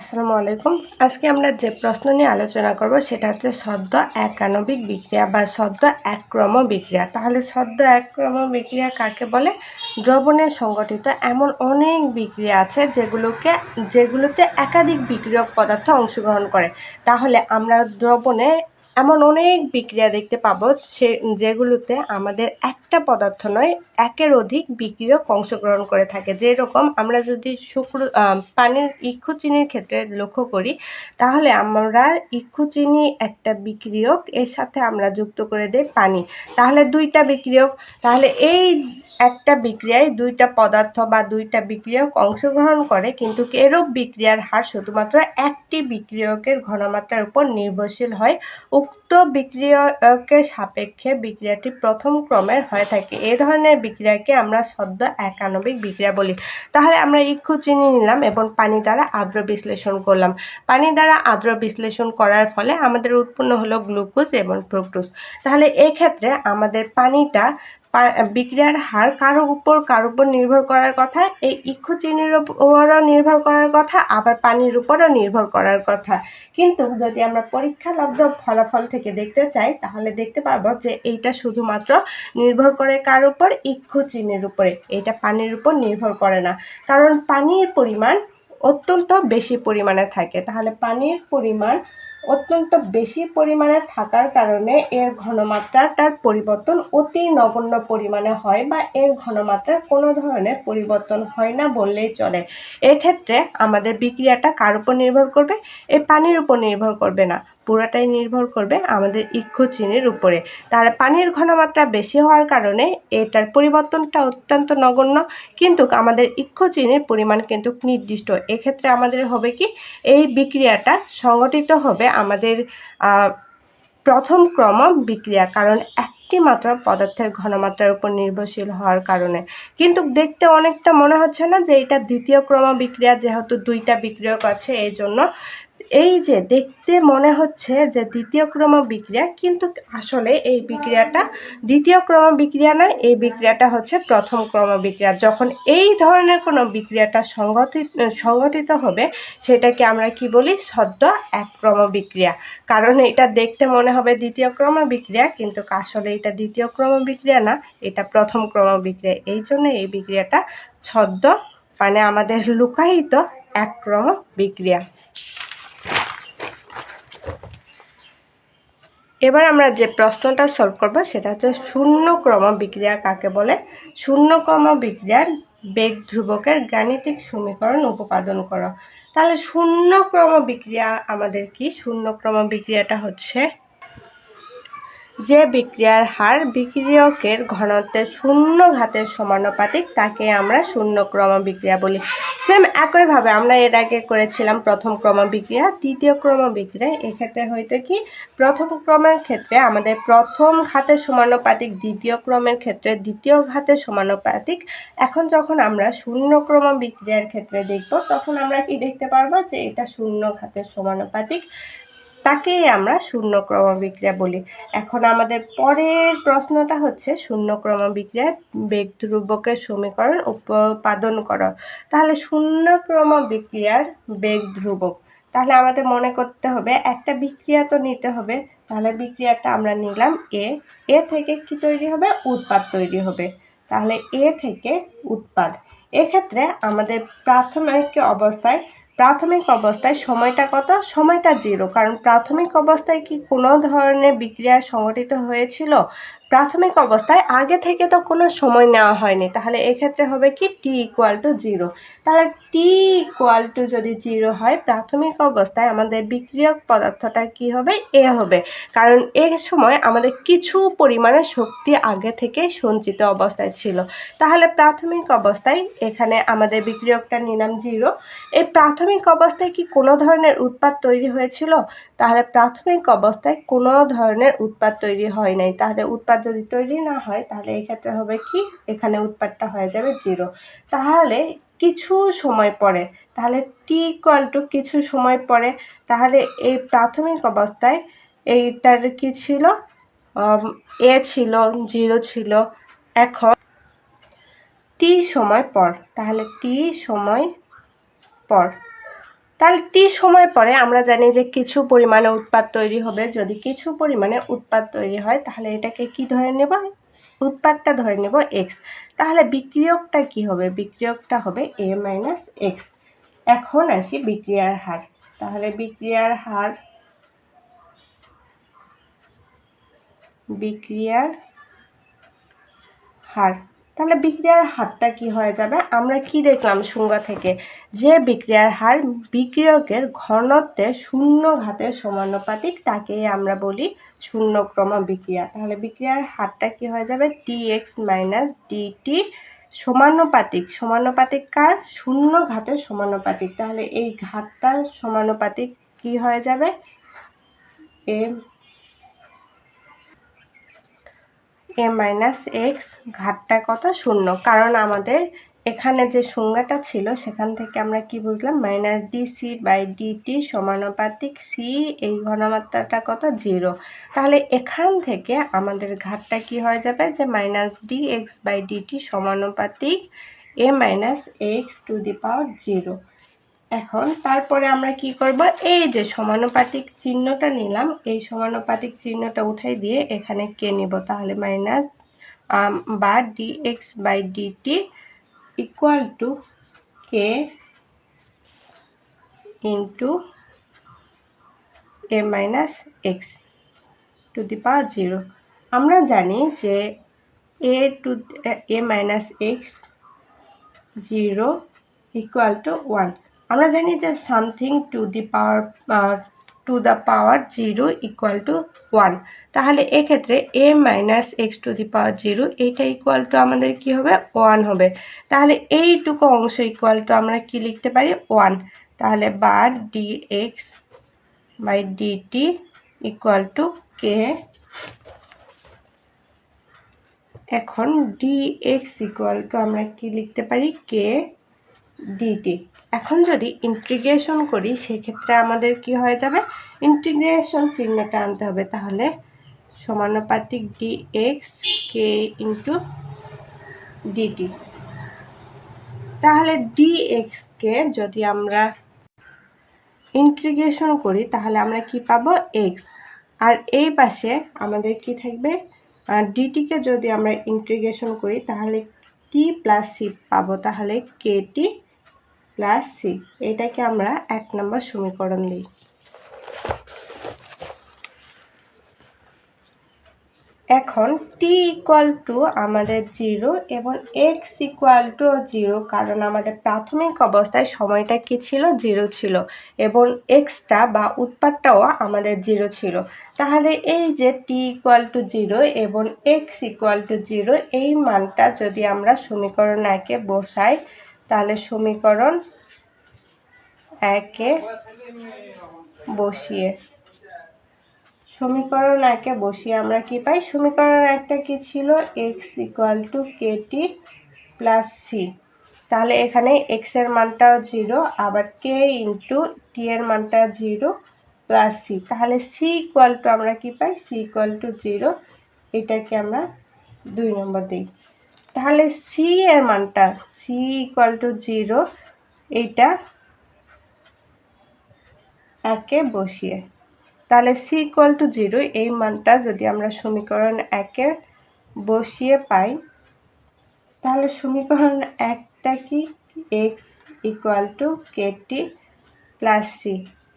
আসসালামু আলাইকুম। আজকে আমরা যে প্রশ্ন নিয়ে আলোচনা করব সেটা হচ্ছে সদ্য একানবিক বিক্রিয়া বা সদ্য একক্রম বিক্রিয়া। তাহলে সদ্য একক্রম বিক্রিয়া কাকে বলে? দ্রবণে সংগঠিত এমন অনেক বিক্রিয়া আছে যেগুলোকে, যেগুলোতে একাধিক বিক্রিয়ক পদার্থ অংশগ্রহণ করে। তাহলে আমরা দ্রবণে এমন অনেক বিক্রিয়া দেখতে পাবো, সে, যেগুলোতে আমাদের একটা পদার্থ নয়, একের অধিক বিক্রিয়ক অংশগ্রহণ করে থাকে। যেরকম আমরা যদি শুক্র পানির ইক্ষু চিনির ক্ষেত্রে লক্ষ্য করি, তাহলে আমরা ইক্ষু চিনি একটা বিক্রিয়ক, এর সাথে আমরা যুক্ত করে দেই পানি। তাহলে দুইটা বিক্রিয়ক, তাহলে এই একটা বিক্রিয়ায় দুইটা পদার্থ বা দুইটা বিক্রিয়ক অংশগ্রহণ করে, কিন্তু এরূপ বিক্রিয়ার হার শুধুমাত্র একটি বিক্রিয়কের ঘনমাত্রার উপর নির্ভরশীল হয়। উক্ত বিক্রিয়কের সাপেক্ষে বিক্রিয়াটি প্রথম ক্রমের হয়ে থাকে। এ ধরনের বিক্রিয়াকে আমরা সদ্য একানবিক বিক্রিয়া বলি। তাহলে আমরা ইক্ষু চিনি নিলাম এবং পানি দ্বারা আর্দ্র বিশ্লেষণ করলাম। পানি দ্বারা আর্দ্র বিশ্লেষণ করার ফলে আমাদের উৎপন্ন হলো গ্লুকোজ এবং ফ্রুক্টোজ। তাহলে এক্ষেত্রে আমাদের পানিটা বিক্রিয়ার হার কারও উপর কারোর উপর নির্ভর করার কথা, এই ইক্ষু চিনির উপরও নির্ভর করার কথা, আবার পানির উপরও নির্ভর করার কথা। কিন্তু যদি আমরা পরীক্ষালব্ধ ফলাফল থেকে দেখতে চাই, তাহলে দেখতে পারব যে এইটা শুধুমাত্র নির্ভর করে কার উপর? ইক্ষু চিনির উপরে। এটা পানির উপর নির্ভর করে না। কারণ পানির পরিমাণ অত্যন্ত বেশি পরিমাণে থাকে। তাহলে পানির পরিমাণ অত্যন্ত বেশি পরিমাণে থাকার কারণে এর ঘনমাত্রাটার পরিবর্তন অতি নগণ্য পরিমাণে হয় বা এর ঘনমাত্রার কোনো ধরনের পরিবর্তন হয় না বললেই চলে। এক্ষেত্রে আমাদের বিক্রিয়াটা কার উপর নির্ভর করবে? এই পানির উপর নির্ভর করবে না। পুরোটাই নির্ভর করবে আমাদের ইক্ষু চিনির উপরে। তার পানির ঘনমাত্রা বেশি হওয়ার কারণে এটার পরিবর্তনটা অত্যন্ত নগণ্য, কিন্তু আমাদের ইক্ষু চিনির পরিমাণ কিন্তু নির্দিষ্ট। এক্ষেত্রে আমাদের হবে কি, এই বিক্রিয়াটা সংগঠিত হবে আমাদের প্রথম ক্রম বিক্রিয়া, কারণ একটি মাত্র পদার্থের ঘনমাত্রার উপর নির্ভরশীল হওয়ার কারণে। কিন্তু দেখতে অনেকটা মনে হচ্ছে না যে এটা দ্বিতীয় ক্রম বিক্রিয়া, যেহেতু দুইটা বিক্রিয়ক আছে এই জন্য এই যে দেখতে মনে হচ্ছে যে দ্বিতীয় ক্রম বিক্রিয়া, কিন্তু আসলে এই বিক্রিয়াটা দ্বিতীয় ক্রম বিক্রিয়া নয় এই বিক্রিয়াটা হচ্ছে প্রথম ক্রম বিক্রিয়া। যখন এই ধরনের কোনো বিক্রিয়াটা সংগঠিত সংগঠিত হবে, সেটাকে আমরা কি বলি? সদ্য এক ক্রম বিক্রিয়া। কারণ এটা দেখতে মনে হবে দ্বিতীয় ক্রম বিক্রিয়া, কিন্তু আসলে এটা দ্বিতীয় ক্রম বিক্রিয়া না, এটা প্রথম ক্রম বিক্রিয়া। এই জন্য এই বিক্রিয়াটা ছদ্ম মানে আমাদের লুকায়িত এক ক্রম বিক্রিয়া। এবার আমরা যে প্রশ্নটা সলভ করব, সেটা হচ্ছে শূন্য ক্রম বিক্রিয়া কাকে বলে? শূন্য ক্রম বিক্রিয়ার বেগ ধ্রুবকের গাণিতিক সমীকরণ উপপাদন করো। তাহলে শূন্য ক্রম বিক্রিয়া আমাদের কি? শূন্য ক্রম বিক্রিয়াটা হচ্ছে যে বিক্রিয়ার হার বিক্রিয়কের ঘনত্বের শূন্য ঘাতের সমানুপাতিক, তাকে আমরা শূন্য ক্রম বিক্রিয়া বলি। সেম একইভাবে আমরা এর আগে করেছিলাম প্রথম ক্রম বিক্রিয়া, তৃতীয় ক্রম বিক্রিয়া। এক্ষেত্রে হয়তো কি? প্রথম ক্রমের ক্ষেত্রে আমাদের প্রথম ঘাতের সমানুপাতিক, দ্বিতীয় ক্রমের ক্ষেত্রে দ্বিতীয় ঘাতের সমানুপাতিক। এখন যখন আমরা শূন্য ক্রম বিক্রিয়ার ক্ষেত্রে দেখব, তখন আমরা কি দেখতে পারব? যে এটা শূন্য ঘাতের সমানুপাতিক। তাকেই আমরা শূন্য ক্রম বিক্রিয়া বলি। এখন আমাদের পরের প্রশ্নটা হচ্ছে শূন্য ক্রম বিক্রিয়ার বেগ ধ্রুবকের সমীকরণ উৎপাদন করো তাহলে শূন্য ক্রম বিক্রিয়ার বেগ ধ্রুবক তাহলে আমাদের মনে করতে হবে একটা বিক্রিয়া তো নিতে হবে, তাহলে বিক্রিয়াটা আমরা নিলাম এ এ থেকে কি তৈরি হবে? উৎপাদ তৈরি হবে। তাহলে এ থেকে উৎপাদ। এক্ষেত্রে আমাদের প্রাথমিক অবস্থায় প্রাথমিক অবস্থায় সময়টা কত? সময়টা জিরো কারণ প্রাথমিক অবস্থায় কি কোনো ধরনের বিক্রিয়া সংগঠিত হয়েছিল? প্রাথমিক অবস্থায় আগে থেকে তো কোনো সময় নেওয়া হয়নি, তাহলে এক্ষেত্রে হবে কি? টি ইকুয়াল টু জিরো তাহলে টি ইকুয়াল টু যদি জিরো হয়, প্রাথমিক অবস্থায় আমাদের বিক্রিয়ক পদার্থটা কি হবে? এ হবে। কারণ এ সময় আমাদের কিছু পরিমাণে শক্তি আগে থেকে সঞ্চিত অবস্থায় ছিল। তাহলে প্রাথমিক অবস্থায় এখানে আমাদের বিক্রিয়কটা নিলাম জিরো এই প্রাথমিক অবস্থায় কি কোনো ধরনের উৎপাদ তৈরি হয়েছিল? তাহলে প্রাথমিক অবস্থায় কোনো ধরনের উৎপাদ তৈরি হয় নাই। তাহলে উৎপাদ যদি তৈরি না হয়, তাহলে এক্ষেত্রে হবে কি? এখানে উৎপাদটা হয়ে যাবে জিরো তাহলে কিছু সময় পরে, তাহলে টি ইকুয়াল টু কিছু সময় পরে, তাহলে এই প্রাথমিক অবস্থায় এইটার কি ছিল? এ ছিল জিরো ছিল। এখন টি সময় পর, তাহলে টি সময় পর। তাহলে টি সময় পরে আমরা জানি যে কিছু পরিমাণে উৎপাদ তৈরি হবে। যদি কিছু পরিমাণে উৎপাদ তৈরি হয়, তাহলে এটাকে কি ধরে নেব? উৎপাদটা ধরে নেব এক্স তাহলে বিক্রিয়কটা কি হবে? বিক্রিয়কটা হবে এ মাইনাস এক্স এখন আসি বিক্রিয়ার হার। তাহলে বিক্রিয়ার হার বিক্রিয়ার হার। তাহলে বিক্রিয়ার হারটা কি হয়ে যাবে? আমরা কি দেখলাম সংজ্ঞা থেকে? যে বিক্রিয়ার হার বিক্রিয়কের ঘনত্বে শূন্য ঘাতের সমানুপাতিক তাকে আমরা বলি শূন্যক্রম বিক্রিয়া। তাহলে বিক্রিয়ার হারটা কি হয়ে যাবে? টি এক্স মাইনাস ডিটি সমানুপাতিক। সমানুপাতিক কার? শূন্য ঘাতের সমানুপাতিক। তাহলে এই ঘাতটা সমানুপাতিক কি হয়ে যাবে? এ এ মাইনাস এক্স ঘাটটা কত? শূন্য। কারণ আমাদের এখানে যে সংজ্ঞাটা ছিল, সেখান থেকে আমরা কি বুঝলাম? মাইনাস ডিসি বাই ডিটি সমানুপাতিক সি এই ঘনমাত্রাটা কত? জিরো তাহলে এখান থেকে আমাদের ঘাটটা কি হয়ে যাবে? যে minus D X by DT সমানুপাতিক A minus X to the power zero এখন তারপরে আমরা কি করব? এই যে সমানুপাতিক চিহ্নটা নিলাম। এই সমানুপাতিক চিহ্নটা উঠাই দিয়ে এখানে কে নিব। তাহলে মাইনাস বা D X by DT equal to K into A minus X to the power zero আমরা জানি যে A to A minus X zero equal to one আমরা জানি যে something to the power to the power zero equal to one. তাহলে এক্ষেত্রে A minus X to the power zero, এইটা equal to আমাদের কি হবে? ওয়ান হবে। তাহলে এইটুকু অংশ ইকুয়াল টু আমরা কি লিখতে পারি? ওয়ান। তাহলে বার D X by DT equal to K? এখন ডি এক্স ইকুয়াল টু আমরা কি লিখতে পারি? কে? ডিটি এখন যদি ইন্টিগ্রেশন করি, সেক্ষেত্রে আমাদের কি হয়ে যাবে? ইন্টিগ্রেশন চিহ্নটা আনতে হবে, তাহলে সমানুপাতিক D X K into DT তাহলে ডি এক্সকে যদি আমরা ইন্টিগ্রেশন করি, তাহলে আমরা কি পাবো? এক্স আর এই পাশে আমাদের কি থাকবে? ডিটিকে যদি আমরা ইন্টিগ্রেশন করি, তাহলে টি প্লাস সি পাবো, তাহলে কে টি প্লাস সি, এটাকে আমরা এক নম্বর সমীকরণ দিই। এখন টি ইকুয়াল টু আমাদের জিরো এবং এক্স ইকুয়াল টু জিরো কারণ আমাদের প্রাথমিক অবস্থায় সময়টা কি ছিল? জিরো ছিল এবং এক্সটা বা উৎপাদটাও আমাদের জিরো ছিল। তাহলে এই যে টি ইকুয়াল টু জিরো এবং এক্স ইকুয়াল টু জিরো এই মানটা যদি আমরা সমীকরণ একে বসাই তাহলে সমীকরণ একে বসিয়ে। সমীকরণ একে বসিয়ে আমরা কি পাই? সমীকরণ একটা কি ছিল? X equal to k t plus c তাহলে এখানে এক্সের মানটাও জিরো আবার কে ইন্টু টি এর মানটা জিরো প্লাস সি তাহলে সি ইকুয়াল টু আমরা কি পাই? সি ইকুয়াল টু জিরো এটাকে আমরা দুই নম্বর দিই। তাহলে সি এর মানটা সি ইকুয়াল টু জিরো এইটা একে বসিয়ে। তাহলে সি ইকুয়াল টু জিরো এই মানটা যদি আমরা সমীকরণ একে বসিয়ে পাই, তাহলে সমীকরণ একটা কি? X equal to KT plus C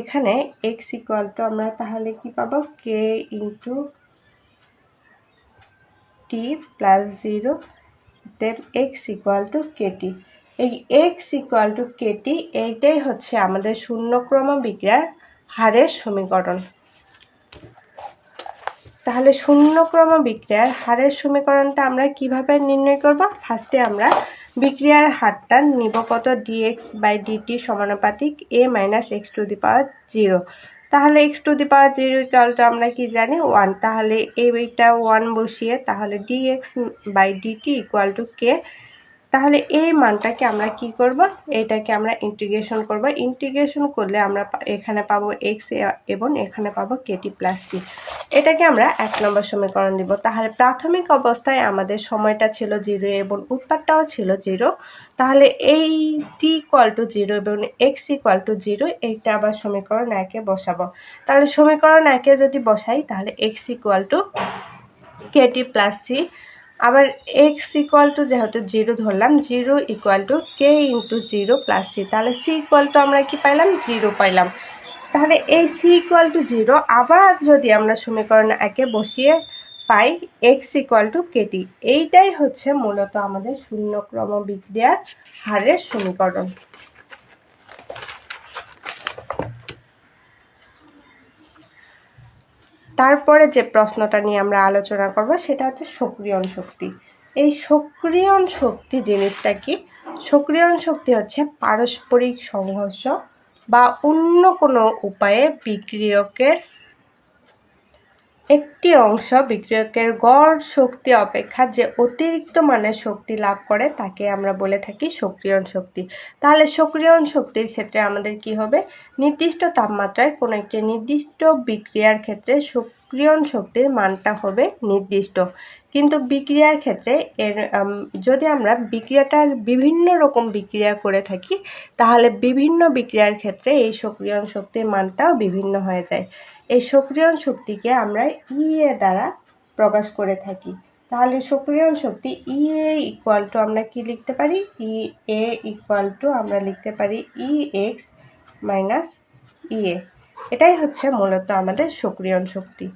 এখানে এক্স ইকুয়াল টু আমরা তাহলে কি পাবো? K into T plus zero then x equal to KT এই এক্স ইকুয়াল টু কেটি এইটাই হচ্ছে আমাদের শূন্যক্রম বিক্রিয়ার হারের সমীকরণ। তাহলে শূন্যক্রম বিক্রিয়ার হারের সমীকরণটা আমরা কীভাবে নির্ণয় করব? ফার্স্টে আমরা বিক্রিয়ার হারটা নিব কত ডিএক্স বাই ডিটি সমানুপাতিক a minus x to the power zero তাহলে x to the power zero ইকালটা আমরা কি জানি? ওয়ান তাহলে এইটা ওয়ান বসিয়ে তাহলে dx by dt equal to k তাহলে এই মানটাকে আমরা কি করব? এটাকে আমরা ইন্টিগ্রেশন করব। ইন্টিগ্রেশন করলে আমরা এখানে পাবো এক্স এবং এখানে পাবো কেটি প্লাস সি এটাকে আমরা এক নম্বর সমীকরণ দিব। তাহলে প্রাথমিক অবস্থায় আমাদের সময়টা ছিল জিরো এবং উত্তরটাও ছিল জিরো। তাহলে এই টি ইকুয়াল টু জিরো এবং এক্স ইকুয়াল টু জিরো, এইটা আবার সমীকরণ একে বসাবো। তাহলে সমীকরণ একে যদি বসাই, তাহলে x equal to k t plus c. আবার এক্স ইকুয়াল টু যেহেতু জিরো ধরলাম, zero equal to k into zero plus c. তাহলে সি ইকুয়াল টু আমরা কি পাইলাম? জিরো পাইলাম। তাহলে এই সি ইকুয়াল টু জিরো আবার যদি আমরা সমীকরণ একে বসিয়ে পাই x equal to k t এইটাই হচ্ছে মূলত আমাদের শূন্যক্রম বিক্রিয়ার হারের সমীকরণ। তারপরে যে প্রশ্নটা নিয়ে আমরা আলোচনা করব, সেটা হচ্ছে সক্রিয়ণ শক্তি। এই সক্রিয়ণ শক্তি জিনিসটা কি? সক্রিয়ণ শক্তি হচ্ছে পারস্পরিক সংঘর্ষ বা অন্য কোনো উপায়ে বিক্রিয়কের একটি অংশ বিক্রিয়কের গড় শক্তি অপেক্ষা যে অতিরিক্ত মানের শক্তি লাভ করে, তাকে আমরা বলে থাকি সক্রিয়ণ শক্তি। তাহলে সক্রিয়ণ শক্তির ক্ষেত্রে আমাদের কি হবে? নির্দিষ্ট তাপমাত্রায় কোনো একটি নির্দিষ্ট বিক্রিয়ার ক্ষেত্রে সক্রিয়ণ শক্তির মানটা হবে নির্দিষ্ট। কিন্তু বিক্রিয়ার ক্ষেত্রে এর যদি আমরা বিক্রিয়াটার বিভিন্ন রকম বিক্রিয়া করে থাকি, তাহলে বিভিন্ন বিক্রিয়ার ক্ষেত্রে এই সক্রিয়ণ শক্তির মানটাও বিভিন্ন হয়ে যায়। এই সক্রিয়ণ শক্তিকে আমরা ই এ দ্বারা প্রকাশ করে থাকি। তাহলে সক্রিয়ণ শক্তি ই এ ইকুয়াল টু আমরা কি লিখতে পারি? ই এ ইকুয়াল টু আমরা লিখতে পারি ই এক্স মাইনাস ই এ এটাই হচ্ছে মূলত আমাদের সক্রিয়ণ শক্তি।